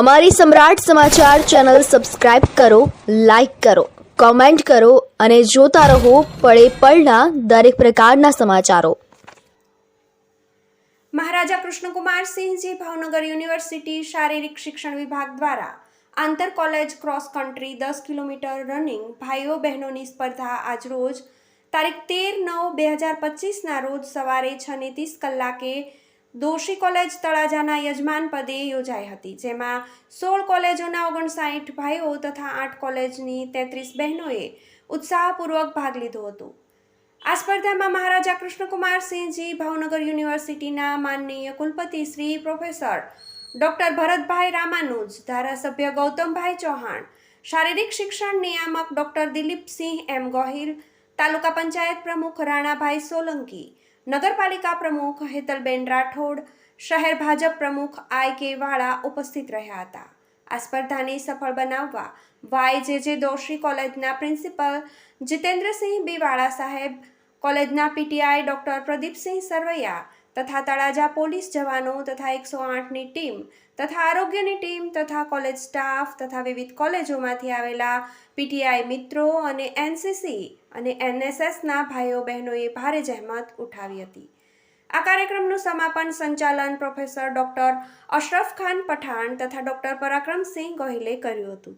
અમારી Samrat Samachar channel subscribe કરો, like કરો, કોમેન્ટ કરો અને જોતા રહો પળે પળના દરેક પ્રકારના સમાચારો. મહારાજા કૃષ્ણકુમાર સિંહજી ભાવનગર યુનિવર્સિટી શારીરિક શિક્ષણ વિભાગ દ્વારા આંતર કોલેજ ક્રોસ કન્ટ્રી દસ કિલોમીટર રનિંગ ભાઈઓ બહેનોની સ્પર્ધા આજરોજ તારીખ તેર નવ બે હજાર પચીસના રોજ સવારે છ ને ત્રીસ કલાકે દોશી કોલેજ તળાજાના યજમાન પદે યોજાઈ હતી, જેમાં સોળ કોલેજોના ઓગણસાઠ ભાઈઓ તથા આઠ કોલેજની તેત્રીસ બહેનોએ ઉત્સાહપૂર્વક ભાગ લીધો હતો. આ સ્પર્ધામાં મહારાજા કૃષ્ણકુમાર સિંહજી, ભાવનગર યુનિવર્સિટીના માનનીય કુલપતિ શ્રી પ્રોફેસર ડૉક્ટર ભરતભાઈ રામાનુજ, ધારાસભ્ય ગૌતમભાઈ ચૌહાણ, શારીરિક શિક્ષણ નિયામક ડૉક્ટર દિલીપસિંહ એમ ગોહિલ, તાલુકા પંચાયત પ્રમુખ રાણાભાઈ સોલંકી નગરપાલિકા પ્રમુખ હેતલબેન રાઠોડ, શહેર ભાજપ પ્રમુખ આઈ કે વાળા ઉપસ્થિત રહ્યા હતા. આ સ્પર્ધાને સફળ બનાવવા વાય જે જે દોશી કોલેજના પ્રિન્સિપલ જીતેન્દ્રસિંહ બી વાળા સાહેબ, કોલેજના પીટીઆઈ ડૉક્ટર પ્રદીપસિંહ સરવૈયા તથા તળાજા પોલીસ જવાનો તથા એકસો આઠની ટીમ તથા આરોગ્યની ટીમ તથા કોલેજ સ્ટાફ તથા વિવિધ કોલેજોમાંથી આવેલા પીટીઆઈ મિત્રો અને એનસીસી અને એનએસએસના ભાઈઓ બહેનોએ ભારે જહેમત ઉઠાવી હતી. આ કાર્યક્રમનું સમાપન સંચાલન પ્રોફેસર ડૉક્ટર અશરફ ખાન પઠાણ તથા ડૉક્ટર પરાક્રમસિંહ ગોહિલે કર્યું હતું.